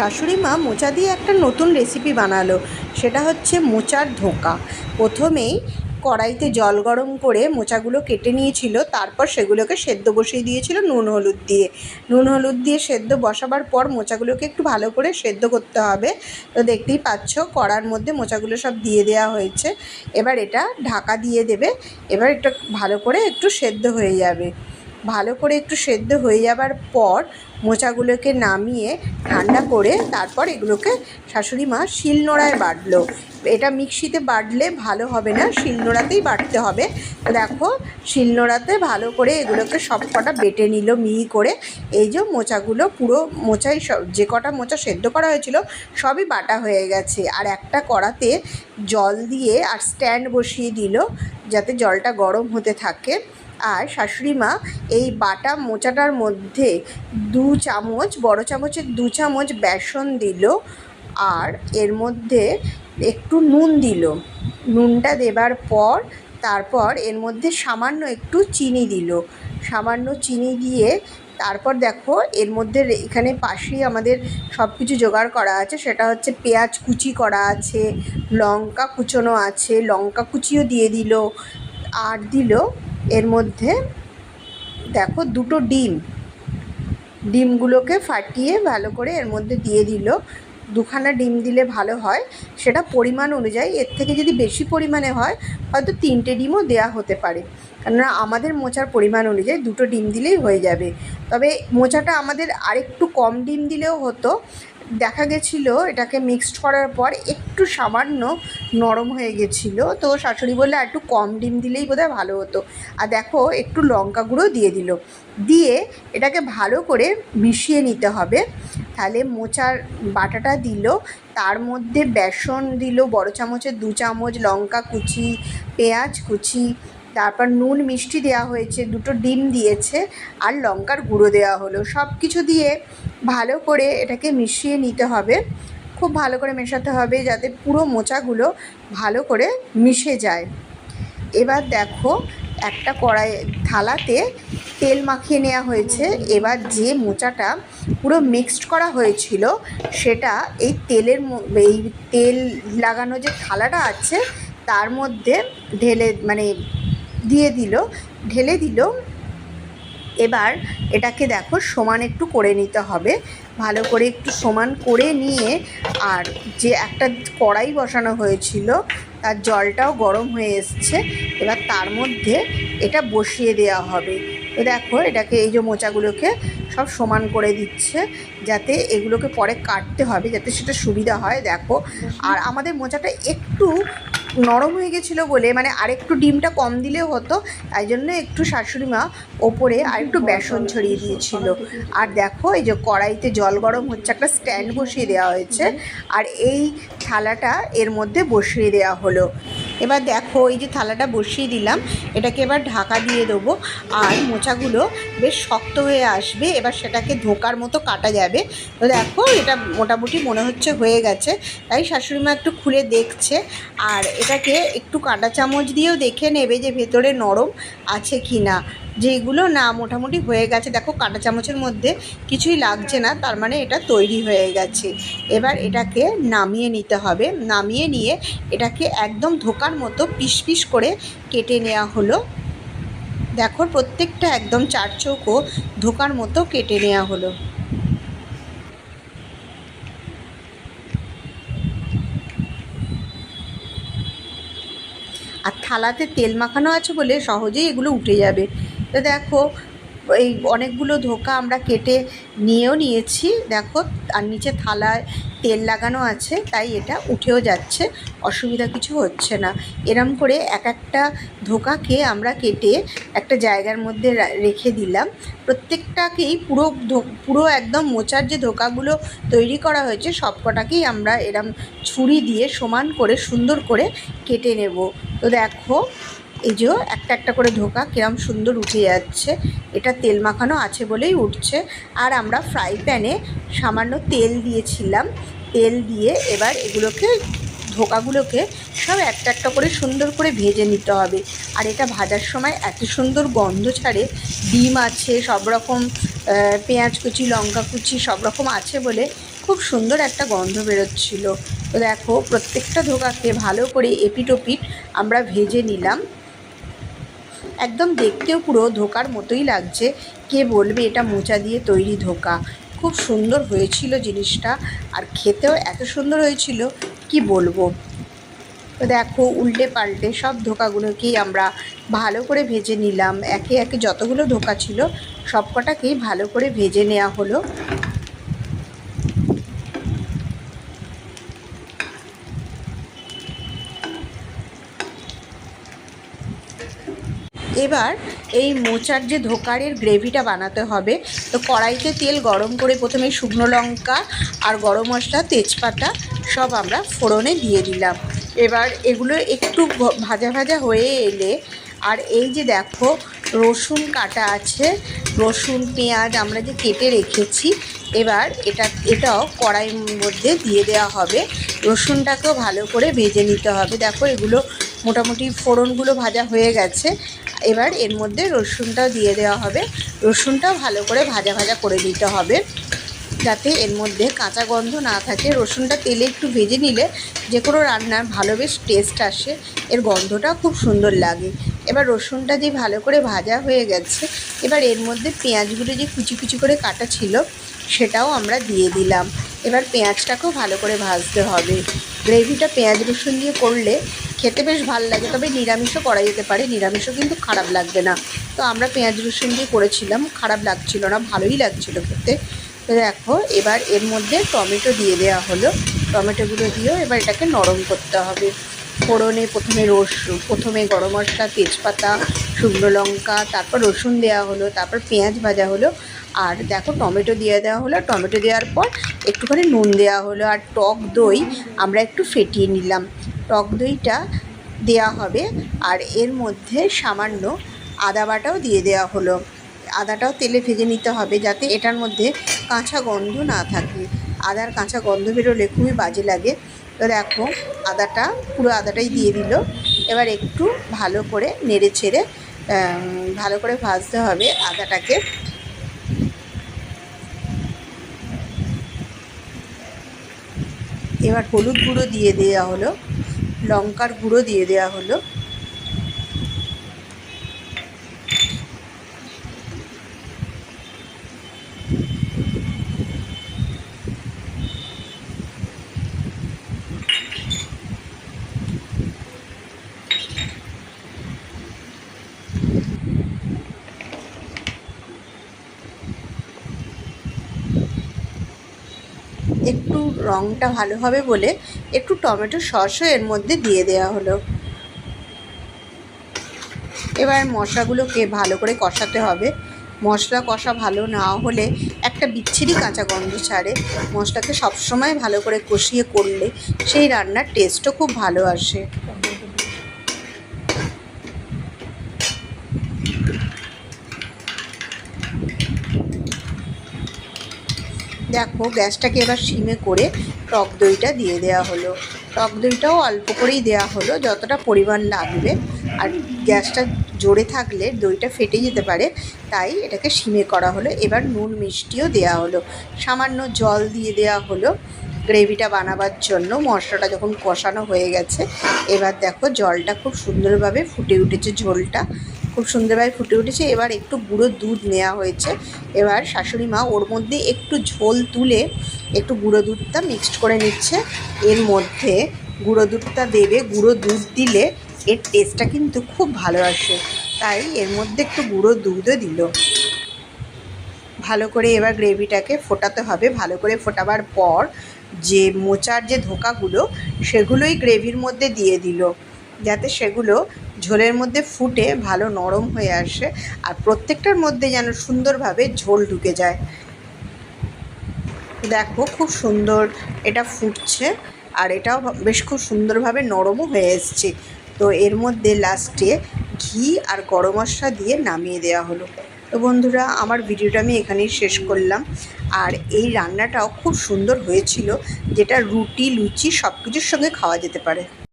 শাশুড়ি মা মোচা দিয়ে একটা নতুন রেসিপি বানালো। সেটা হচ্ছে মোচার ধোকা। প্রথমেই কড়াইতে জল গরম করে মোচাগুলো কেটে নিয়েছিল, তারপর সেগুলোকে সেদ্ধ বসিয়ে দিয়েছিল নুন হলুদ দিয়ে। নুন হলুদ দিয়ে সেদ্ধ বসাবার পর মোচাগুলোকে একটু ভালো করে সেদ্ধ করতে হবে। তো দেখতেই পাচ্ছ, কড়ার মধ্যে মোচাগুলো সব দিয়ে দেওয়া হয়েছে। এবার এটা ঢাকা দিয়ে দেবে। এবার এটা ভালো করে একটু সেদ্ধ হয়ে যাবে। ভালো করে একটু সেদ্ধ হয়ে যাবার পর মোচাগুলোকে নামিয়ে ঠান্ডা করে তারপর এগুলোকে শাশুড়ি মা শিলনোড়ায় বাটলো। এটা মিক্সিতে বাটলে ভালো হবে না শিলনোড়াতেই বাটতে হবে। দেখো শিলনোড়াতে ভালো করে এগুলোকে সব কটা বেটে নিল, মিহি করে। এই যে মোচাগুলো পুরো মোচাই সব যে কটা মোচা সেদ্ধ করা হয়েছিল, সবই বাটা হয়ে গেছে। আর একটা কড়াতে জল দিয়ে আর স্ট্যান্ড বসিয়ে দিল, যাতে জলটা গরম হতে থাকে। আর শাশুড়ি মা এই বাটা মোচাটার মধ্যে দু চামচ, বড় চামচের দু চামচ বেসন দিল আর এর মধ্যে একটু নুন দিল। নুনটা দেবার পর তারপর এর মধ্যে সামান্য একটু চিনি দিল। সামান্য চিনি দিয়ে তারপর দেখো এর মধ্যে এখানে পাশেই আমাদের সব কিছু জোগাড় করা আছে। সেটা হচ্ছে পেঁয়াজ কুচি করা আছে, লঙ্কা কুচোনো আছে, লঙ্কা কুচিও দিয়ে দিল, আর দিল এর মধ্যে দেখো দুটো ডিম। ডিমগুলোকে ফাটিয়ে ভালো করে এর মধ্যে দিয়ে দিল। দুখানা ডিম দিলে ভালো হয়। সেটা পরিমাণ অনুযায়ী, এর থেকে যদি বেশি পরিমাণে হয়, হয়তো তিনটে ডিমও দেয়া হতে পারে। কেননা আমাদের মোচার পরিমাণ অনুযায়ী দুটো ডিম দিলেই হয়ে যাবে। তবে মোচাটা আমাদের আরেকটু কম ডিম দিলেও হতো। দেখা গেছিল, এটাকে মিক্সড করার পর একটু সামান্য নরম হয়ে গেছিল। তো শাশুড়ি বললে একটু কম ডিম দিলেই বোধহয় ভালো হতো। আর দেখো, একটু লঙ্কা গুঁড়ো দিয়ে দিল। দিয়ে এটাকে ভালো করে মিশিয়ে নিতে হবে। তাহলে মোচার বাটাটা দিল, তার মধ্যে বেসন দিল, বড় চামচের দু চামচ লঙ্কা কুচি, পেঁয়াজ কুচি তারপর নুন, মিষ্টি দেওয়া হয়েছে, দুটো ডিম দিয়েছে, আর লঙ্কার গুঁড়ো দেওয়া হলো। সব কিছু দিয়ে ভালো করে এটাকে মিশিয়ে নিতে হবে। খুব ভালো করে মেশাতে হবে যাতে পুরো মোচাগুলো ভালো করে মিশে যায়। এবার দেখো, একটা কড়াই, থালাতে তেল মাখিয়ে নেওয়া হয়েছে। এবার যে মোচাটা পুরো মিক্সড করা হয়েছিল, সেটা এই তেলের এই তেল লাগানো যে থালাটা আছে, তার মধ্যে ঢেলে মানে দিয়ে দিল, ঢেলে দিল। এবার এটাকে দেখো সমান একটু করে নিতে হবে। ভালো করে একটু সমান করে নিয়ে আর যে একটা কড়াই বসানো হয়েছিল, তার জলটাও গরম হয়ে এসছে। এবার তার মধ্যে এটা বসিয়ে দেওয়া হবে। তো দেখো, এটাকে এই যে মোচাগুলোকে সব সমান করে দিচ্ছে যাতে এগুলোকে পরে কাটতে হবে, যাতে সেটা সুবিধা হয়, দেখো। আর আমাদের মোচাটা একটু নরম হয়ে গেছিল বলে মানে আরেকটু ডিমটা কম দিলেও হতো, তাই জন্য একটু শাশুড়ি মা ওপরে আরেকটু বেসন ছড়িয়ে দিয়েছিল। আর দেখো, এই যে কড়াইতে জল গরম হচ্ছে, একটা স্ট্যান্ড বসিয়ে দেওয়া হয়েছে। আর এই থালাটা এর মধ্যে বসিয়ে দেওয়া হলো। এবার দেখো, এই যে থালাটা বসিয়ে দিলাম, এটাকে এবার ঢাকা দিয়ে দেবো। আর মোচাগুলো বেশ শক্ত হয়ে আসবে, এবার সেটাকে ধোকার মতো কাটা যাবে। তো দেখো, এটা মোটামুটি মনে হচ্ছে হয়ে গেছে। তাই শাশুড়ি মা একটু খুলে দেখছে। আর এটাকে একটু কাঁটা চামচ দিয়েও দেখে নেবে যে ভেতরে নরম আছে কি না যেগুলো না মোটামুটি হয়ে গেছে। দেখো কাঁটা চামচের মধ্যে কিছুই লাগছে না, তার মানে এটা তৈরি হয়ে গেছে। এবার এটাকে নামিয়ে নিতে হবে। নামিয়ে নিয়ে এটাকে একদম ধোকার মতো পিস পিস করে কেটে নেওয়া হলো। দেখো প্রত্যেকটা একদম চার চৌকো ধোকার মতো কেটে নেওয়া হলো। আর থালাতে তেল মাখানো আছে বলে সহজেই এগুলো উঠে যাবে। তো দেখো, এই অনেকগুলো ধোকা আমরা কেটে নিয়েও নিয়েছি। দেখো, আর নিচে থালায় তেল লাগানো আছে, তাই এটা উঠেও যাচ্ছে। অসুবিধা কিছু হচ্ছে না। এরম করে এক একটা ধোকাকে আমরা কেটে একটা জায়গার মধ্যে রেখে দিলাম। প্রত্যেকটাকেই পুরো পুরো একদম মোচার যে ধোকাগুলো তৈরি করা হয়েছে, সবকটাকেই আমরা এরম ছুরি দিয়ে সমান করে, সুন্দর করে কেটে নেব। তো দেখো এই যে একটা একটা করে ধোকা কিরম সুন্দর উঠে যাচ্ছে। এটা তেল মাখানো আছে বলেই উঠছে। আর আমরা ফ্রাই প্যানে সামান্য তেল দিয়েছিলাম। তেল দিয়ে এবার এগুলোকে, ধোকাগুলোকে সব একটা একটা করে সুন্দর করে ভেজে নিতে হবে। আর এটা ভাজার সময় এত সুন্দর গন্ধ ছাড়ে। ডিম আছে, সব রকম পেঁয়াজ কুচি, লঙ্কা কুচি, সব রকম আছে বলে খুব খুব সুন্দর একটা গন্ধ বেরোচ্ছিল। তো দেখো, প্রত্যেকটা ধোকাকে ভালো করে এপিটোপিট আমরা ভেজে নিলাম। একদম দেখতেও পুরো ধোকার মতোই লাগছে। কে বলবে এটা মোচা দিয়ে তৈরি ধোকা? খুব সুন্দর হয়েছিল জিনিসটা। আর খেতেও এত সুন্দর হয়েছিল, কি বলব? তো দেখো, উল্টে পাল্টে সব ধোকাগুলোকেই আমরা ভালো করে ভেজে নিলাম। একে একে যতগুলো ধোকা ছিল সব কটাকেই ভালো করে ভেজে নেওয়া হলো। এবার এই মোচার যে ধোকারের গ্রেভিটা বানাতে হবে, তো কড়াইতে তেল গরম করে প্রথমে শুকনো লঙ্কা আর গরম মশলা, তেজপাতা সব আমরা ফোড়নে দিয়ে দিলাম। এবার এগুলো একটু ভাজা ভাজা হয়ে এলে, আর এই যে দেখো রসুন কাটা আছে, রসুন, পেঁয়াজ আমরা যে কেটে রেখেছি, এবার এটা, এটাও কড়াইয়ের মধ্যে দিয়ে দেওয়া হবে। রসুনটাকেও ভালো করে ভেজে নিতে হবে। দেখো এগুলো মোটামুটি ফোড়নগুলো ভাজা হয়ে গেছে। এবার এর মধ্যে রসুনটাও দিয়ে দেওয়া হবে। রসুনটাও ভালো করে ভাজা ভাজা করে দিতে হবে। যাতে এর মধ্যে কাঁচা গন্ধ না থাকে। রসুনটা তেলে একটু ভেজে নিলে যে কোনো রান্নার ভালো বেশ টেস্ট আসে। এর গন্ধটা খুব সুন্দর লাগে। এবার রসুনটা দিয়ে ভালো করে ভাজা হয়ে গেছে। এবার এর মধ্যে পেঁয়াজগুলো যে কুচি কুচি করে কাটা ছিল, সেটাও আমরা দিয়ে দিলাম। এবার পেঁয়াজটাকেও ভালো করে ভাজতে হবে। গ্রেভিটা পেঁয়াজ রসুন দিয়ে করলে খেতে বেশ ভালো লাগে, তবে নিরামিষও করা যেতে পারে, নিরামিষও কিন্তু খারাপ লাগবে না। তো আমরা পেঁয়াজ রসুন দিয়ে করেছিলাম, খারাপ লাগছিল না, ভালোই লাগছিল খেতে। তো দেখো, এবার এর মধ্যে টমেটো দিয়ে দেওয়া হলো। টমেটোগুলো দিয়েও এবার এটাকে নরম করতে হবে। ফোড়নে প্রথমে রসুন প্রথমে গরম মশলা, তেজপাতা, শুকনো লঙ্কা, তারপর রসুন দেওয়া হলো, তারপর পেঁয়াজ ভাজা হলো। আর দেখো টমেটো দিয়ে দেওয়া হলো টমেটো দেওয়ার পর একটুখানি নুন দেওয়া হলো আর টক দই আমরা একটু ফেটিয়ে নিলাম। টক দইটা দেওয়া হবে আর এর মধ্যে সামান্য আদা বাটাও দিয়ে দেওয়া হলো। আদাটাও তেলে ভেজে নিতে হবে যাতে এটার মধ্যে কাঁচা গন্ধ না থাকে। আদার কাঁচা গন্ধ বেরোলে খুবই বাজে লাগে। তো দেখো আদাটা, পুরো আদাটাই দিয়ে দিল। এবার একটু ভালো করে নেড়ে ছেড়ে ভালো করে ভাজতে হবে আদাটাকে। এবার হলুদ গুঁড়ো দিয়ে দেওয়া হলো লঙ্কার গুঁড়ো দিয়ে দেওয়া হলো। একটু রঙটা ভালো হবে বলে একটু টমেটো সসও এর মধ্যে দিয়ে দেওয়া হলো। এবার মশলাগুলোকে ভালো করে কষাতে হবে। মশলা কষা ভালো না হলে একটা বিচ্ছিরি কাঁচা গন্ধ ছাড়ে। মশলাকে সবসময় ভালো করে কষিয়ে করলে সেই রান্নার টেস্টও খুব ভালো আসে। দেখো, গ্যাসটাকে এবার সিমে করে টক দইটা দিয়ে দেওয়া হলো। টক দইটাও অল্প করেই দেওয়া হলো, যতটা পরিমাণ লাগবে। আর গ্যাসটা জোরে থাকলে দইটা ফেটে যেতে পারে, তাই এটাকে সিমে করা হলো। এবার নুন মিষ্টিও দেওয়া হলো। সামান্য জল দিয়ে দেওয়া হলো। গ্রেভিটা বানাবার জন্য মশলাটা যখন কষানো হয়ে গেছে, এবার দেখো জলটা খুব সুন্দরভাবে ফুটে উঠেছে ঝোলটা। খুব সুন্দরভাবে ফুটে উঠেছে। এবার একটু গুঁড়ো দুধ নেওয়া হয়েছে। এবার শাশুড়ি মা ওর মধ্যে একটু ঝোল তুলে একটু গুঁড়ো দুধটা মিক্সড করে নিচ্ছে। এর মধ্যে গুঁড়ো দুধটা দেবে, গুঁড়ো দুধ দিলে এর টেস্টটা কিন্তু খুব ভালো আসে। তাই এর মধ্যে একটু গুঁড়ো দুধও দিল। ভালো করে এবার গ্রেভিটাকে ফোটাতে হবে। ভালো করে ফোটাবার পর যে মোচার যে ধোকাগুলো, সেগুলোই গ্রেভির মধ্যে দিয়ে দিল। যাতে সেগুলো ঝোলের মধ্যে ফুটে ভালো নরম হয়ে আসে আর প্রত্যেকটার মধ্যে যেন সুন্দরভাবে ঝোল ঢুকে যায়। দেখো খুব সুন্দর এটা ফুটছে আর এটাও বেশ খুব সুন্দরভাবে নরমও হয়ে এসছে। তো এর মধ্যে লাস্টে ঘি আর গরম মশলা দিয়ে নামিয়ে দেওয়া হলো। তো বন্ধুরা, আমার ভিডিওটা আমি এখানেই শেষ করলাম। আর এই রান্নাটাও খুব সুন্দর হয়েছিল, যেটা রুটি, লুচি সব কিছুর সঙ্গে খাওয়া যেতে পারে।